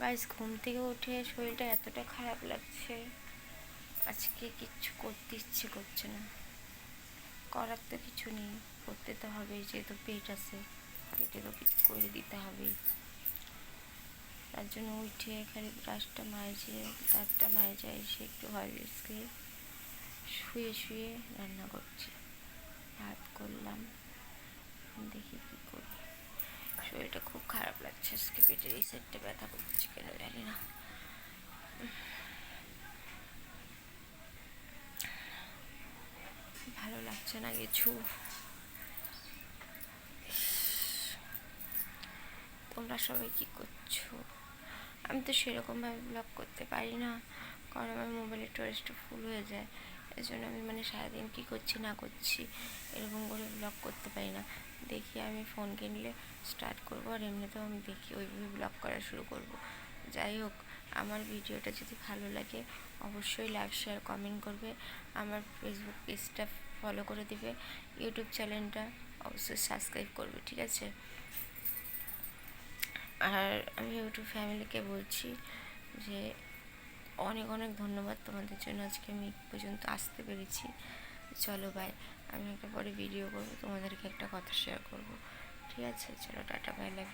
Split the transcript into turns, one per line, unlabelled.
Guys ঘুম থেকে উঠে শরীরটা এতটা খারাপ লাগছে। আজকে কিচ্ছু করতে ইচ্ছে করছে না। করার তো কিছু নেই। করতে তো হবে, যেহেতু পেট আছে পেটে তো কিছু করে দিতে হবেই তার জন্য উঠে খালি ব্রাশটা মাইজে দাঁতটা মাইজে এসে একটু হরলিক্স খেয়ে শুয়ে শুয়ে রান্না করছি। ভাত করলাম। দেখি কী শরীরটা খুব খারাপ লাগছে। আজকে পেটের এই সাইডটা ব্যথা করছে কেন জানি না। ভালো লাগছে না কিছু। তোমরা সবাই কি করছ? আমি তো সেরকমভাবে ব্লগ করতে পারি না। কারণ আমার মোবাইলের স্টোরেজটা ফুল হয়ে যায়। এই জন্য আমি মানে সারাদিন কী করছি না করছি, এরকম করে ব্লগ করতে পারি না। দেখি আমি ফোন কিনলে স্টার্ট করব আর এমনিতেও আমি দেখি ওইভাবে ব্লগ করা শুরু করব। যাই হোক, আমার ভিডিওটা যদি ভালো লাগে অবশ্যই লাইক শেয়ার কমেন্ট করবে। আমার ফেসবুক পেজটা ফলো করে দিবে। ইউটিউব চ্যানেলটা অবশ্যই সাবস্ক্রাইব করবে, ঠিক আছে? আর আমি ইউটিউব ফ্যামিলিকে বলছি যে অনেক অনেক ধন্যবাদ তোমাদের জন্য আজকে আমি পর্যন্ত আসতে পেরেছি। চলো ভাই আমি একটা পরে ভিডিও করব, তোমাদেরকে একটা কথা শেয়ার করব। ঠিক আছে? চলো, টাটা ভাই লাভ